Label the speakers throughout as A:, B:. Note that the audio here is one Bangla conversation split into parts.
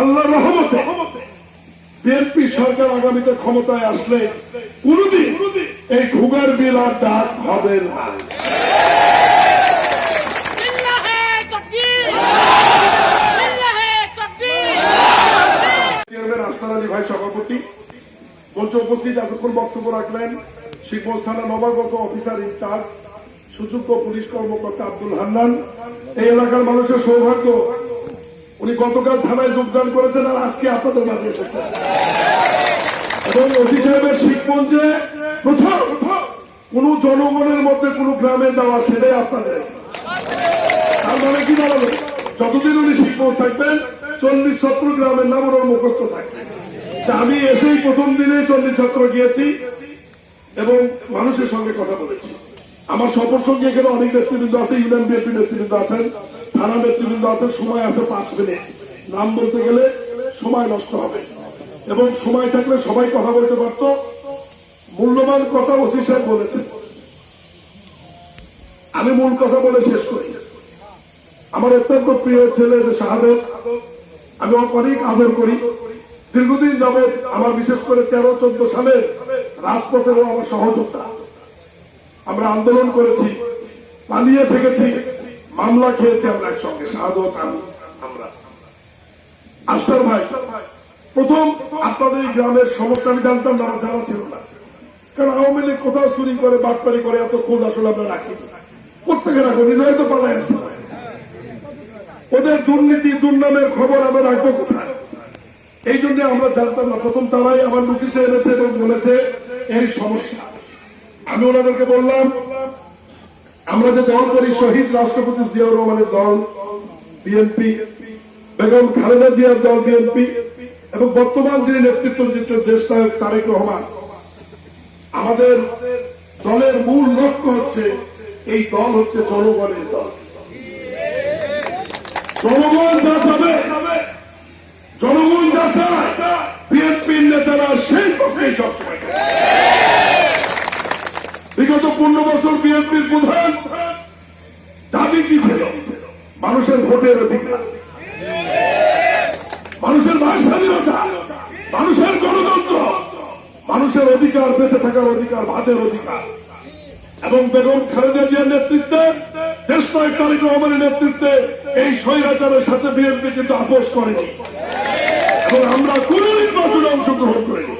A: আল্লাহ রহমতে বিএনপি সরকার আগামীতে ক্ষমতায় আসলে কোনদিন এই ঘুগার বিল আর ডাক হবে না। সভাপতি উপস্থিত বক্তব্য রাখলেন নবাগত অফিসার ইনচার্জ পুলিশ কর্মকর্তা আব্দুল হান্নান। এই এলাকার মানুষের সৌভাগ্য উনি গতকাল থানায় যোগদান করেছেন আর আজকে আপনাদের মাঝে এসেছেন। এবং ওসি সাহেবের শিখগঞ্জে প্রথম কোন জনগণের মধ্যে কোন গ্রামে যাওয়া সেটাই আপনাদের। তার মানে কি দাঁড়াবে যতদিন উনি শিক্ষক থাকবেন, চল্লিশ ছত্র গ্রামের নাম ওনার মুখস্থ থাকবে। আমি এসেই প্রথম দিনে চল্লিশ ছত্র গিয়েছি এবং মানুষের সঙ্গে কথা বলেছি। আমার সফর সঙ্গে এখানে অনেক নেতৃবৃন্দ আছে ইউনিয়ন বিএনপি নেতৃবৃন্দ আছেন। থানা নেতৃবৃন্দ আছেন সময় আছে পাঁচ মিনিট। নাম বলতে গেলে সময় নষ্ট হবে। এবং সময় থাকলে সবাই কথা বলতে পারত। মূল্যবান কথা ওসি সাহেব আমি মূল কথা বলে শেষ করি। আমার অত্যন্ত প্রিয় ছেলে যে শাহাদত আমি অনেক আদর করি। দীর্ঘদিন যাবৎ আমার বিশেষ করে তেরো, চোদ্দ সালের রাজপথেরও আমার সহযোগিতা আমরা আন্দোলন করেছি, পালিয়ে থেকেছি। মামলা খেয়েছি আমরা একসঙ্গে, শাহাদত আমি আমরা। আফসার ভাই, প্রথম আপনাদের গ্রামের সমস্যা, আমি জানতাম না জানা ছিল না। কারণ আওয়ামী লীগ কোথাও চুরি করে, বাটপারি করে, এত খোঁজ আসলে আমরা রাখি প্রত্যেকে রাখো নির্ণয় তো পালাই আছে। ওদের দুর্নীতি, দুর্নামের খবর আমরা রাখব কোথায়? এই জন্য আমরা জানতাম না, প্রথম তারাই আমার নোটিশে এনেছে এবং বলেছে, এই সমস্যা। আমি ওনাদেরকে বললাম আমরা যে দল করি, শহীদ রাষ্ট্রপতি জিয়াউর রহমানের দল, বিএনপি, বেগম খালেদা জিয়ার দল, বিএনপি, এবং বর্তমান যিনি নেতৃত্ব দিচ্ছেন দেশ নায়ক তারেক রহমান, আমাদের দলের মূল লক্ষ্য হচ্ছে, এই দল হচ্ছে জনগণের দল। জনগণ যা যাবে জনগণ যা চায়, বিএনপির নেতারা সেই পক্ষেই সবসময় বিগত পনেরো বছর বিএনপির প্রধান দাবি কি ছিল মানুষের ভোটের অধিকার মানুষের বাক স্বাধীনতা মানুষের গণতন্ত্র, মানুষের অধিকার, বেঁচে থাকার অধিকার, ভাতের অধিকার। এবং বেগম খালেদা জিয়ার নেতৃত্বে, দেশ নায়ক তারেক রহমানের নেতৃত্বে এই স্বৈরাচারের সাথে বিএনপি কিন্তু আপোষ করেনি। এবং আমরা কোন নির্বাচনে অংশগ্রহণ করিনি।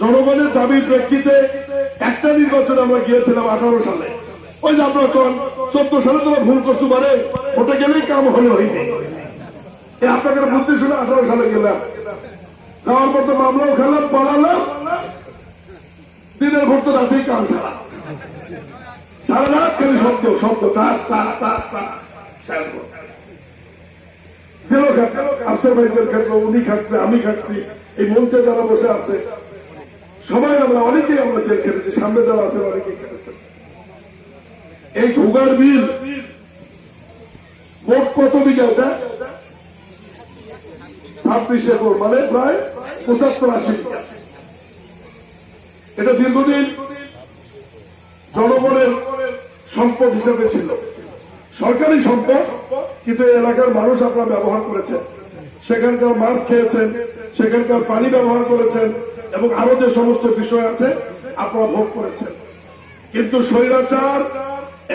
A: জনগণের দাবির প্রেক্ষিতে একটা নির্বাচনে আমরা গিয়েছিলাম আঠারো সালে। ওই যে আমরা তখন চোদ্দ সালে তোমরা ভুল করছ মানে ওটা গেলেই কাম হলে হয়নি। আপনাকে বুদ্ধি শুনে আঠারো সালে গেলাম। যাওয়ার পর তো মামলাও খেলাম, পালালাম। দিনের ভোর তো রাতেই কাম সারা। সারা রাত খালি শব্দ শব্দ তার উনি খাচ্ছে আমি খাচ্ছি এই মঞ্চে যারা বসে আছে, সবাই আমরা, অনেকেই আমরা জেল খেটেছি, সামনে যারা আছে অনেকেই খেটেছে এই ঘুগার বিল, মোট কত বিঘা ওটা ছাব্বিশ একর মানে প্রায় পঁচাত্তর আশি। এটা দীর্ঘদিন জনগণের সম্পদ হিসেবে ছিল। সরকারি সম্পদ, কিন্তু এলাকার মানুষ আপনারা ব্যবহার করেছেন। সেখানকার মাছ খেয়েছেন, সেখানকার পানি ব্যবহার করেছেন, এবং আরও যে সমস্ত বিষয় আছে, আপনারা ভোগ করেছেন। কিন্তু স্বৈরাচার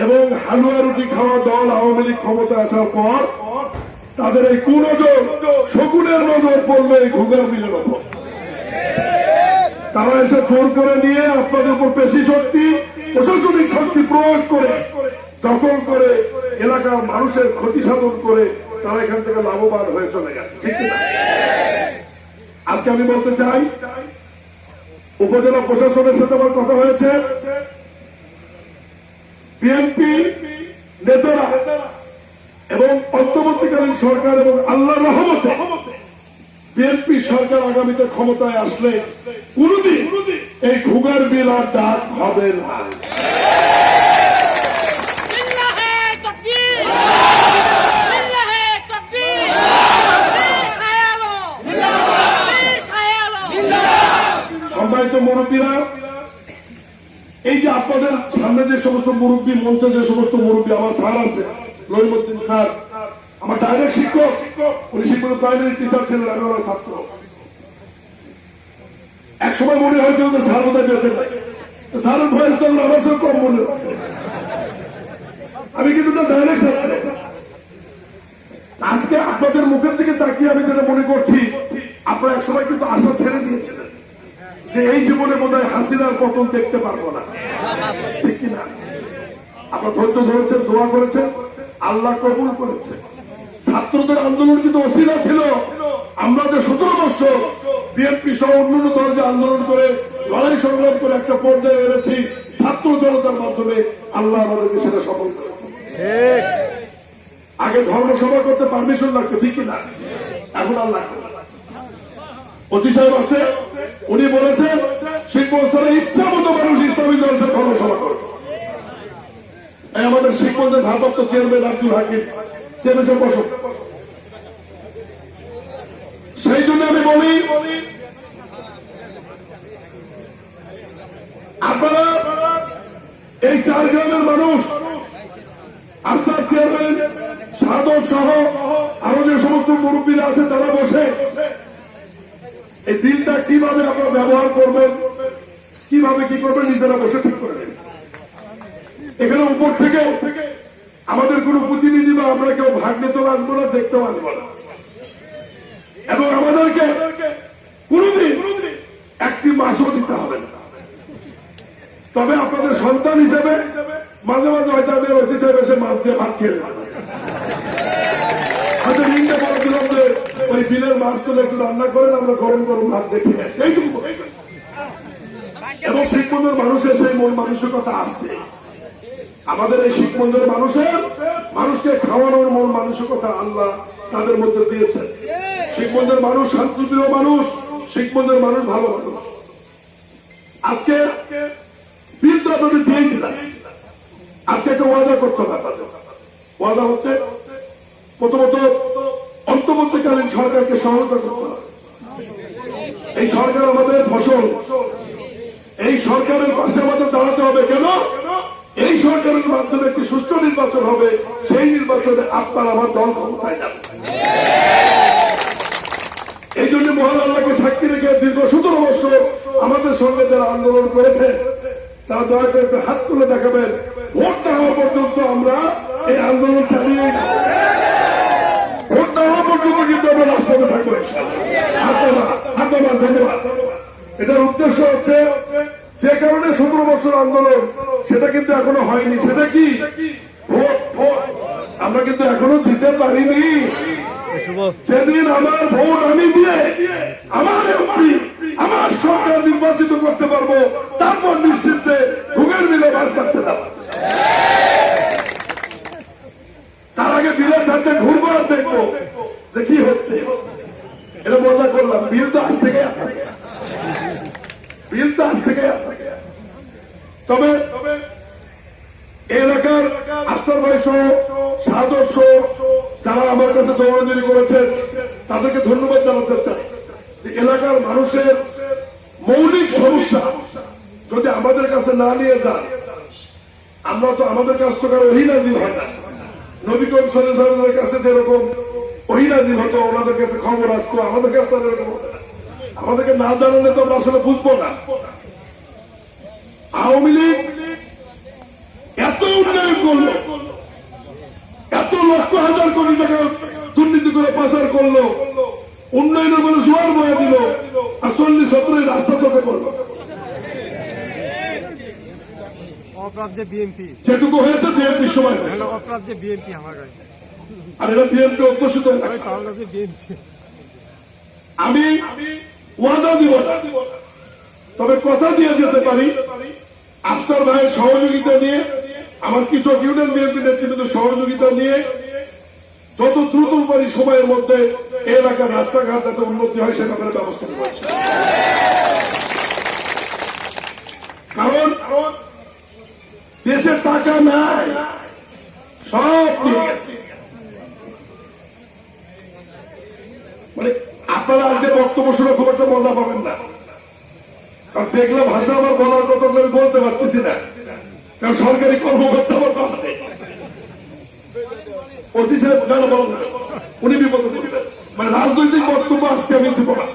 A: এবং হালুয়া রুটি খাওয়া দল আওয়ামী লীগ ক্ষমতা আসার পর তাদের এই কুনজর, শকুনের নজর পড়ল এই ঘুগার মিলের ওপর। তারা এসে জোর করে নিয়ে আপনাদের উপর পেশি শক্তি, প্রশাসনিক শক্তি প্রয়োগ করে, দখল করে এলাকার মানুষের ক্ষতি সাধন করে তারা এখান থেকে লাভবান হয়ে চলে গেছে। আজকে আমি বলতে চাই, উপজেলা প্রশাসনের সাথে আমার কথা হয়েছে। বিএনপি নেতারা এবং অন্তর্বর্তীকালীন সরকার এবং আল্লাহ রহমতে বিএনপি সরকার আগামীতে ক্ষমতায় আসলে কোনদিন এই ঘুগার বিল আর ডাক হবে না। সম্মানিত মুরব্বীরা এই যে আপনাদের সামনে যে সমস্ত মুরব্বী মঞ্চে যে সমস্ত মুরব্বী আমার স্যার আছে রহিমুদ্দিন স্যার, আমার ডাইরেক্ট শিক্ষক, উনি শিক্ষক প্রাইমারি টিচার ছিলেন, আমি ওনার ছাত্র। এক সময় মনে হয়েছিল যে স্যার বোধহয় বেঁচে স্যারের বয়স তো আমার কম মনে হচ্ছে। আমি কিন্তু তার ডাইরেক্ট ছাত্র আজকে আপনাদের মুখের দিকে তাকিয়ে আমি যেটা মনে করছি, আপনারা এক সময় কিন্তু আশা ছেড়ে দিয়েছিলেন যে এই জীবনে বোধ হয় হাসিনার পতন দেখতে পারব না। ঠিক কিনা? আপনার ধৈর্য ধরেছেন, দোয়া করেছেন। আল্লাহ কবুল করেছে। ছাত্রদের আন্দোলন কিন্তু অসিলা ছিল। আমরা যে সতেরো বছর বিএনপি সহ অন্যান্য দল যে আন্দোলন করে লড়াই সংগ্রাম করে একটা পর্যায়ে এনেছি ছাত্র জনতার মাধ্যমে আল্লাহ আমাদেরকে সেটা সফল করেছে। আগে ধর্মসভা করতে পারমিশন লাগতো ঠিকই না? এখন আল্লাহ। অতি সাহেব আছে উনি বলেছেন শিল্প স্তরে ইচ্ছা মতো মানুষ ইসলামী জলসা ধর্মসভা করবে। আমাদের শিক্ষকদের ভারপ্রাপ্ত চেয়ারম্যান আব্দুল হাকিম চেয়ারম্যান বসক সেই জন্য আমি বলি, আপনারা এই চার গ্রামের মানুষ আফসার চেয়ারম্যান সাধক সহ আরও যে সমস্ত মুরব্বীরা আছে, তারা বসে এই বিলটা কীভাবে আপনারা ব্যবহার করবেন, কীভাবে কি করবেন, নিজেরা বসে ঠিক করে এখানে উপর থেকে আমাদের কোন প্রতিনিধি বা আমরা কেউ ভাগ নিতেও আসব না দেখতেও আসব না। এবং আমাদেরকে কোনদিন একটি মাসও দিতে হবে না। তবে আপনাদের সন্তান হিসেবে মাঝে মাঝে হয়তো আমি ওসি সাহেব এসে মাছ দিয়ে ভাত খেয়ে হয়তো রিংটা বলে যে ওই বিলের মাছ তুলে একটু রান্না করেন, আমরা গরম গরম ভাত দেখে বলবেন। এবং শিখবন্ধের মানুষের সেই মন মানসিকতা আছে। আমাদের এই শিখবন্ধের মানুষের, মানুষকে খাওয়ানোর মন মানসিকতা আল্লাহ তাদের মধ্যে দিয়েছেন। শিখবন্ধের মানুষ শান্তিপ্রিয় মানুষ শিখবন্ধের মানুষ ভালো মানুষ। আজকে বিল তো আপনাদের দিয়েই দিলাম। আজকে একটা ওয়াদা করতে হবে ওয়াদা হচ্ছে, প্রথমত অন্তর্বর্তীকালীন সরকারকে সহায়তা করতে হবে। এই সরকার আমাদের ফসল। এই সরকারের পাশে আমাদের দাঁড়াতে হবে কেন? এই সরকারের মাধ্যমে একটি সুষ্ঠু নির্বাচন হবে, সেই নির্বাচনে আপনার আমার দল ক্ষমতায় যাবে। এই জন্য মহান সাক্ষী রেখে দীর্ঘ সতেরো বছর আমাদের সঙ্গে যারা আন্দোলন করেছে, তারা দয়া করে একটু হাত তুলে দেখাবেন। ভোট না হওয়া পর্যন্ত আমরা এই আন্দোলন চালিয়ে ভোট না হওয়া পর্যন্ত কিন্তু আমরা রাজপথে থাকব ধন্যবাদ। এটার উদ্দেশ্য হচ্ছে, যে কারণে সতেরো বছর আন্দোলন সেটা কিন্তু এখনও হয়নি। সেটা কি? ভোট আমরা কিন্তু এখনও দিতে পারিনি। সেদিন আমার ভোট আমি দিয়ে আমার এমপি আমার সরকার নির্বাচিত করতে পারব তারপর নিশ্চিন্তে ঘুমের মিলে বাস করতে দেবো তার আগে বিলের ধারতে ঘুরবো আর দেখব যে কি হচ্ছে এটা মজা করলাম বিল তো আজ থেকে আপনাকে। বিল তো আজ থেকে আপনাকে। তবে এই এলাকার আফসার ভাই সহ সাদর সহ যারা আমার কাছে দৌড়াদৌড়ি করেছেন, তাদেরকে ধন্যবাদ জানাতে চাই যে এলাকার মানুষের মৌলিক সমস্যা যদি আমাদের কাছে না নিয়ে যান আমরা তো আমাদের কাছ থেকে আর অহিনাজির হয় না। নবী করিম কাছে যেরকম অহিনাজির হতো, ওনাদের কাছে খবর আসতো, আমাদের কাছে আর এরকম আমাদেরকে না জানালে তো আমরা আসলে বুঝব না। আওয়ামী লীগ এত উন্নয়ন করল, এত লক্ষ হাজার কোটি টাকা দুর্নীতি করে পাচার করল উন্নয়নের বলে জোয়ার বয়ে দিল আর চল্লিশ সতেরোই রাস্তা চোখে করল যেটুকু হয়েছে বিএনপি সময়
B: বিএনপি আমার
A: আর এটা বিএনপি অধ্যুষিত আমি ওয়াদা দিব না। তবে কথা দিয়ে যেতে পারি আফতার ভাইয়ের সহযোগিতা নিয়ে আমার কিছু ইউনিয়ন বিএনপি নেতৃত্বের সহযোগিতা নিয়ে যত দ্রুত পারি সময়ের মধ্যে এলাকার রাস্তাঘাট যাতে উন্নতি হয়, সে ব্যাপারে ব্যবস্থা নেব কারণ দেশের টাকা নাই, সব মানে আপনারা আজকে বক্তব্য শুনে খুব একটা মজা পাবেন না। কারণ সেগুলো ভাষা আমার বলার কথা আমি বলতে পারতেছি না। কারণ সরকারি কর্মকর্তা আমার কথা নেই অতি সাহেব উনি বিপদে মানে রাজনৈতিক বক্তব্য আজকে আমি দিব না।